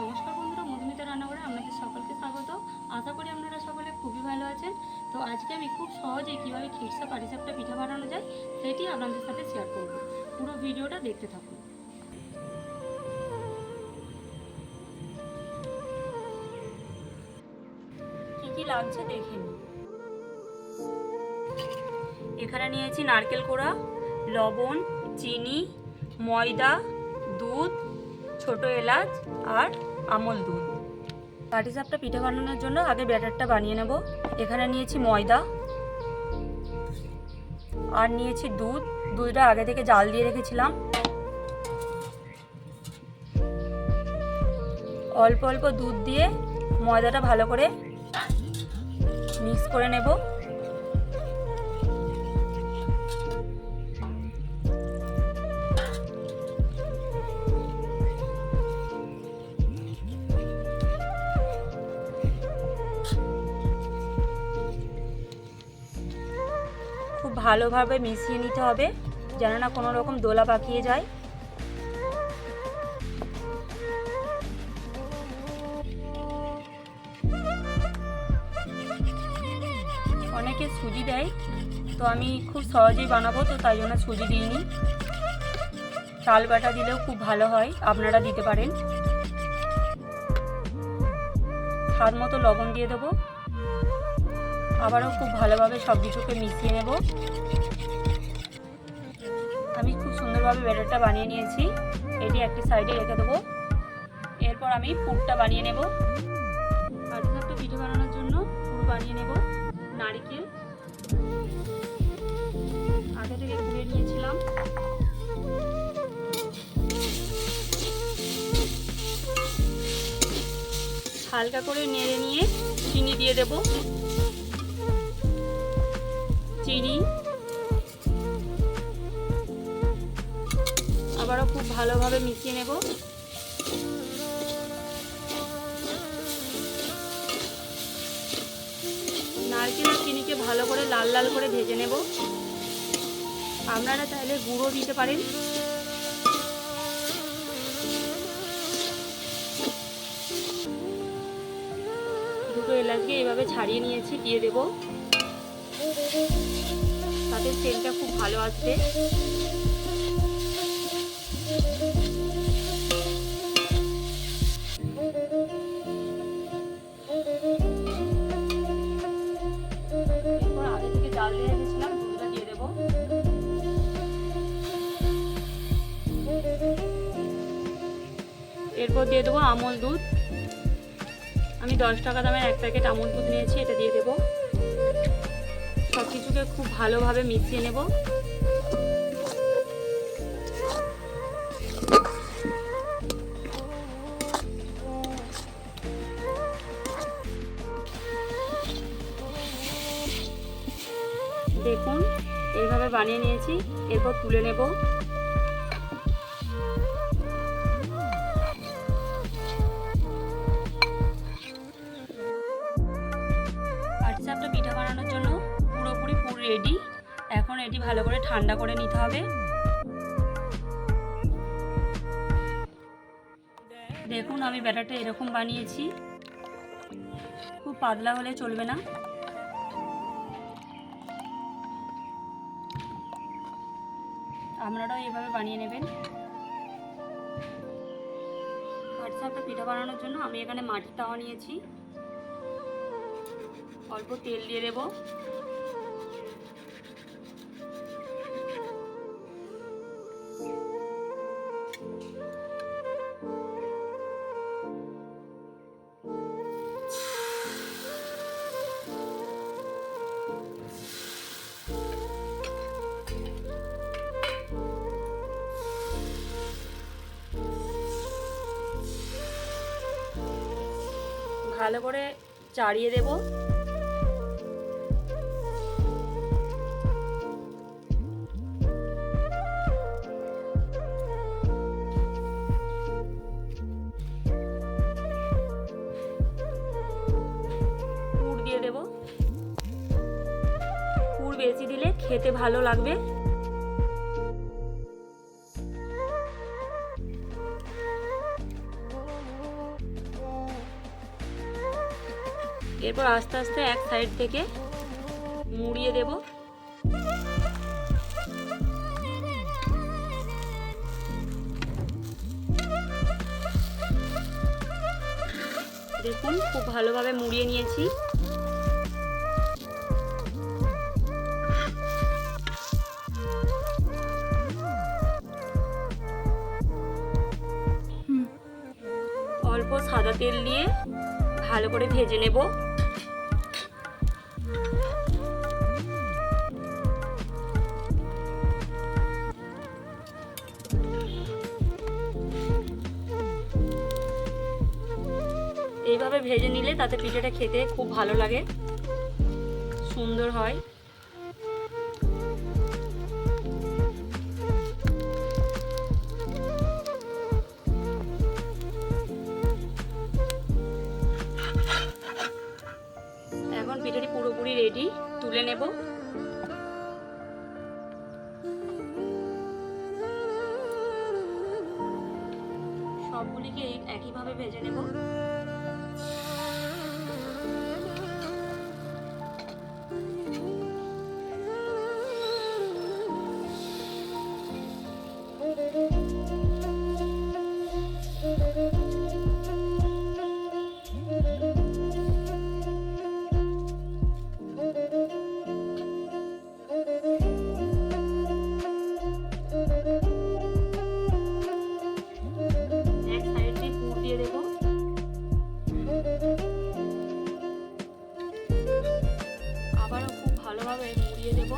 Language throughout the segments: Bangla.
নমস্কার বন্ধুরা, মধুমিতা রান্নাঘরে আপনাদের সকলকে স্বাগত। আশা করি আপনারা সকলে খুবই ভালো আছেন। তো আজকে আমি খুব সহজেই কীভাবে খিরসা পাটিসাপটা পিঠা বানানো যায়, সেটি আপনাদের সাথে শেয়ার করব। পুরো ভিডিওটা দেখতে থাকুন। কী কী লাগছে দেখে নিন। এখানে নিয়েছি নারকেল কোড়া, লবণ, চিনি, ময়দা, দুধ, ছোট এলাচ আর আমল দুধ। পাটিসাপটা পিঠা বানানোর জন্য আগে ব্যাটারটা বানিয়ে নেব। এখানে নিয়েছি ময়দা। আর নিয়েছি দুধ। দুধটা আগে থেকে জাল দিয়ে রেখেছিলাম। অল্প অল্প দুধ দিয়ে ময়দাটা ভালো করে মিক্স করে নেব। খুব ভালোভাবে মিশিয়ে নিতে হবে, যেন না কোনো রকম দোলা পাকিয়ে যায়। অনেকে সুজি দেয়, তো আমি খুব সহজেই বানাবো, তো তাই জন্য সুজি দিইনি। চাল বাটা দিলেও খুব ভালো হয়, আপনারা দিতে পারেন। স্বাদ মতো লবণ দিয়ে দেবো। আবারও খুব ভালোভাবে সব কিছুকে মিশিয়ে নেব। আমি খুব সুন্দরভাবে ব্যাটারটা বানিয়ে নিয়েছি। এটি একটি সাইডে রেখে দেবো। এরপর আমি পুরটা বানিয়ে নেব। পাটিসাপটা পিঠে বানানোর জন্য পুর বানিয়ে নেব, নারিকেল। আগে থেকে কুড়িয়ে নিয়েছিলাম। হালকা করে নেড়ে নিয়ে চিনি দিয়ে দেবো। চিনি। আবারও খুব ভালোভাবে মিশিয়ে নেব। নারকেলের চিনিকে ভালো করে লাল লাল করে ভেজে নেব। আপনারা চাইলে গুঁড়ো দিতে পারেন। দুটো এলাচকে এভাবে ছাড়িয়ে নিয়েছি, দিয়ে দেবো। তাতে তেলটা খুব ভালো আসবে। দিয়ে দেবো। এরপর দিয়ে দেবো আমল দুধ। আমি দশ টাকা দামের এক প্যাকেট আমল দুধ নিয়েছি, এটা দিয়ে দেবো। কিছুকে খুব ভালোভাবে মিশিয়ে নেব। দেখুন এইভাবে বানিয়ে নিয়েছি এরপর তুলে নেব। এটি ভালো করে ঠান্ডা করে নিতে হবে। দেখুন, আমি ব্যাটারটা এরকম বানিয়েছি। খুব পাতলা হলে চলবে না। আপনারাও এভাবে বানিয়ে নেবেন। পাটিসাপটা পিঠা বানানোর জন্য আমি এখানে মাটির তাওয়া নিয়েছি। অল্প তেল দিয়ে দেবো। ভালো করে চাড়িয়ে দেবো। দিয়ে বেশি দিলে খেতে ভালো লাগবে। এরপর আস্তে আস্তে এক সাইড থেকে মুড়িয়ে দেব। দেখুন, খুব ভালোভাবে মুড়িয়ে নিয়েছি। অল্প সাদা তেল দিয়ে ভালো করে ভেজে নেব। এইভাবে ভেজে নিলে তাতে পিঠেটা খেতে খুব ভালো লাগে। সুন্দর হয়। এখন পিঠেটি পুরোপুরি রেডি তুলে নেব। সবগুলিকে একইভাবে ভেজে নেব। আবারও খুব ভালোভাবে মুড়িয়ে দেব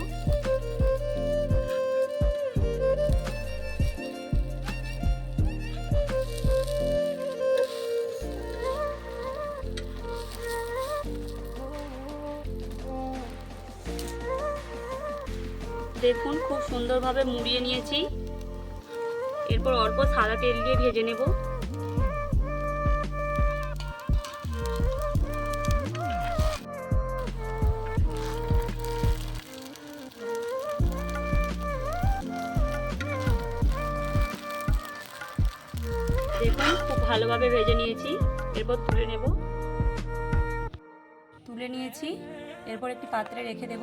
দেখুন, খুব সুন্দরভাবে মুড়িয়ে নিয়েছি। এরপর অল্প সাদা তেল দিয়ে ভেজে নেব। দেখুন, খুব ভালোভাবে ভেজে নিয়েছি। এরপর তুলে নেব। তুলে নিয়েছি। এরপর একটি পাত্রে রেখে দেব।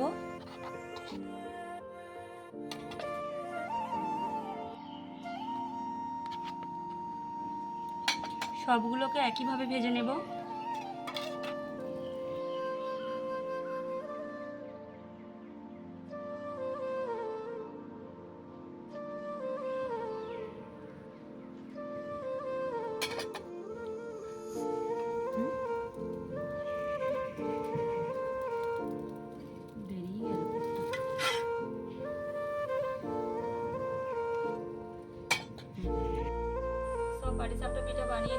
সবগুলোকে একইভাবে ভেজে নেব।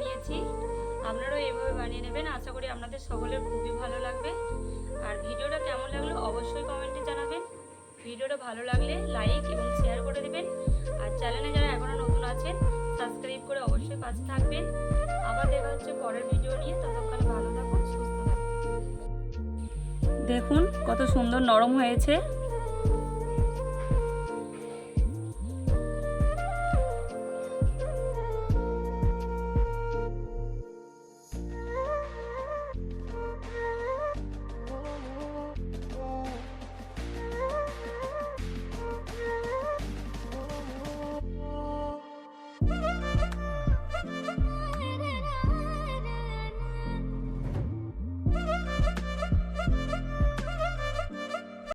নিয়েছি। আপনারাও এইভাবে বানিয়ে নেবেন। আশা করি আপনাদের সকলের খুবই ভালো লাগবে। আর ভিডিওটা কেমন লাগল অবশ্যই কমেন্টে জানাবেন। ভিডিওটা ভালো লাগলে লাইক এবং শেয়ার করে দেবেন। আর চ্যানেলে যারা এখনও নতুন আছেন সাবস্ক্রাইব করে অবশ্যই পাশে থাকবেন। আবার দেখা হচ্ছে পরের ভিডিও নিয়ে। ততক্ষণ ভালো থাকুন, সুস্থ থাকুন। দেখুন কত সুন্দর নরম হয়েছে।